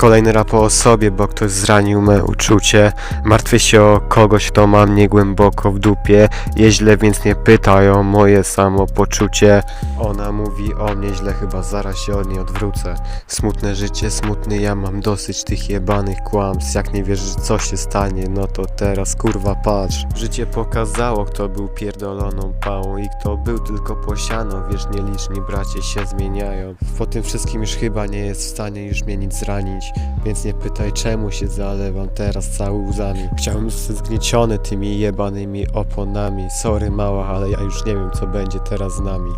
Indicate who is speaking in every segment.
Speaker 1: Kolejny rap o sobie, bo ktoś zranił me uczucie. Martwię się o kogoś, kto ma mnie głęboko w dupie. Je źle, więc nie pytaj o moje samopoczucie. Ona mówi o mnie źle, chyba zaraz się od niej odwrócę. Smutne życie, smutny ja mam dosyć tych jebanych kłamstw. Jak nie wierzysz, co się stanie, no to teraz kurwa patrz. Życie pokazało, kto był pierdoloną pałą I kto był tylko posianą. Wiesz, nieliczni bracie się zmieniają. Po tym wszystkim już chyba nie jest w stanie już mnie nic zranić Więc nie pytaj czemu się zalewam teraz cały łzami. Chciałem zgnieciony tymi jebanymi oponami. Sorry mała, ale ja już nie wiem co będzie teraz z nami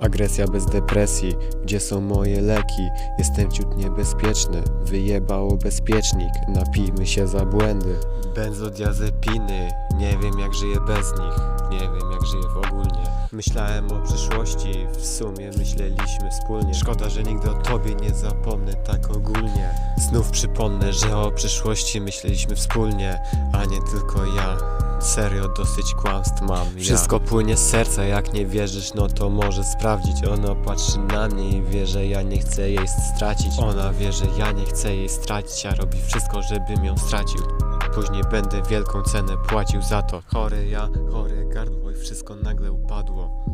Speaker 1: Agresja bez depresji, gdzie są moje leki? Jestem ciut niebezpieczny, wyjebało bezpiecznik, napijmy się za błędy. Benzodiazepiny, nie wiem jak żyję bez nich, nie wiem jak żyję w ogólnie. Myślałem o przyszłości, w sumie myśleliśmy wspólnie. Szkoda, że nigdy o tobie nie zapomnę tak ogólnie. Znów przypomnę, że o przyszłości myśleliśmy wspólnie, a nie tylko ja. Serio, dosyć kłamstw mam. Wszystko płynie z serca, jak nie wierzysz, no to może sprawdzić. Ona patrzy na mnie i wie, że ja nie chcę jej stracić. Ona wie, że ja nie chcę jej stracić, a robi wszystko, żebym ją stracił. Później będę wielką cenę płacił za to. Chory ja, chore gardło i wszystko nagle upadło.